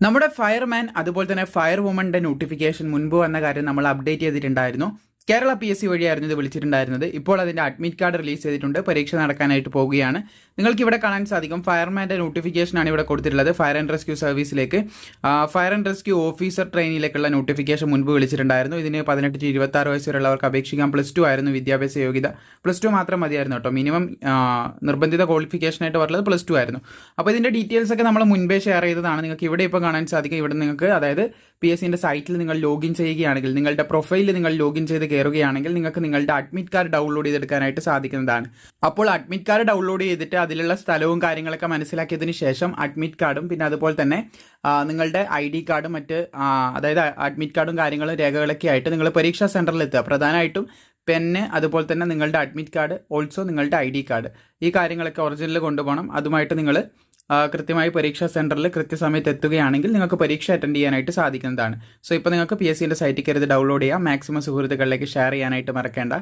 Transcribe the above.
നമ്മുടെ ഫയർമാൻ അതുപോലെ തന്നെ ഫയർ വുമന്റെ നോട്ടിഫിക്കേഷൻ മുൻപ് വന്ന കാര്യം നമ്മൾ അപ്ഡേറ്റ് ചെയ്തിട്ടുണ്ടായിരുന്നു. കേരള പി എസ് സി വഴിയായിരുന്നു ഇത് വിളിച്ചിട്ടുണ്ടായിരുന്നത്. ഇപ്പോൾ അതിന്റെ അഡ്മിറ്റ് കാർഡ് റിലീസ് ചെയ്തിട്ടുണ്ട്. പരീക്ഷ നടക്കാനായിട്ട് പോവുകയാണ്. നിങ്ങൾക്ക് ഇവിടെ കാണാൻ സാധിക്കും. ഫയർമാന്റെ നോട്ടിഫിക്കേഷൻ ആണ് ഇവിടെ കൊടുത്തിട്ടുള്ളത്. ഫയർ ആൻഡ് റെസ്ക്യൂ സർവീസിലേക്ക് ഫയർ ആൻഡ് റെസ്ക്യൂ ഓഫീസർ ട്രെയിനിലേക്കുള്ള നോട്ടിഫിക്കേഷൻ മുൻപ് വിളിച്ചിട്ടുണ്ടായിരുന്നു. ഇതിന് പതിനെട്ട് ടു ഇരുപത്തി ആറ് വയസ്സ് വരെയുള്ളവർക്ക് അപേക്ഷിക്കാം. പ്ലസ് ടു ആയിരുന്നു വിദ്യാഭ്യാസ യോഗ്യത. പ്ലസ് ടു മാത്രം മതിയായിരുന്നു കേട്ടോ. മിനിമം നിർബന്ധിത ക്വാളിഫിക്കേഷൻ ആയിട്ട് പറഞ്ഞത് പ്ലസ് ടു ആയിരുന്നു. അപ്പോൾ ഇതിന്റെ ഡീറ്റെയിൽസ് ഒക്കെ നമ്മൾ മുൻപേ ഷെയർ ചെയ്തതാണ്. നിങ്ങൾക്ക് ഇവിടെ ഇപ്പോൾ കാണാൻ സാധിക്കും. ഇവിടെ നിങ്ങൾക്ക് അതായത് പി എസ് സിന്റെ സൈറ്റിൽ നിങ്ങൾ ലോഗിൻ ചെയ്യുകയാണെങ്കിൽ നിങ്ങളുടെ പ്രൊഫൈലിൽ നിങ്ങൾ ലോഗിൻ ചെയ്ത് കയറുകയാണെങ്കിൽ നിങ്ങൾക്ക് നിങ്ങളുടെ അഡ്മിറ്റ് കാർഡ് ഡൗൺലോഡ് ചെയ്തെടുക്കാനായിട്ട് സാധിക്കുന്നതാണ്. അപ്പോൾ അഡ്മിറ്റ് കാർഡ് ഡൗൺലോഡ് ചെയ്തിട്ട് അതിലുള്ള സ്ഥലവും കാര്യങ്ങളൊക്കെ മനസ്സിലാക്കിയതിന് ശേഷം അഡ്മിറ്റ് കാർഡും പിന്നെ അതുപോലെ തന്നെ നിങ്ങളുടെ ഐ ഡി കാർഡും മറ്റ് അതായത് അഡ്മിറ്റ് കാർഡും കാര്യങ്ങളും രേഖകളൊക്കെ ആയിട്ട് നിങ്ങൾ പരീക്ഷാ സെന്ററിൽ എത്തുക. പ്രധാനമായിട്ടും പെന്ന് അതുപോലെ തന്നെ നിങ്ങളുടെ അഡ്മിറ്റ് കാർഡ് ഓൾസോ നിങ്ങളുടെ ഐ ഡി കാർഡ്. ഈ കാര്യങ്ങളൊക്കെ ഒറിജിനൽ കൊണ്ടുപോകണം. അതുമായിട്ട് നിങ്ങൾ കൃത്യമായി പരീക്ഷാ സെന്ററിൽ കൃത്യസമയത്ത് എത്തുകയാണെങ്കിൽ നിങ്ങൾക്ക് പരീക്ഷ അറ്റൻഡ് ചെയ്യാനായിട്ട് സാധിക്കുന്നതാണ്. സോ ഇപ്പോൾ നിങ്ങൾക്ക് പി എസ് സിന്റെ സൈറ്റിൽ കയറി ഡൗൺലോഡ് ചെയ്യാം. മാക്സിമം സുഹൃത്തുക്കളിലേക്ക് ഷെയർ ചെയ്യാനായിട്ട് മറക്കേണ്ട.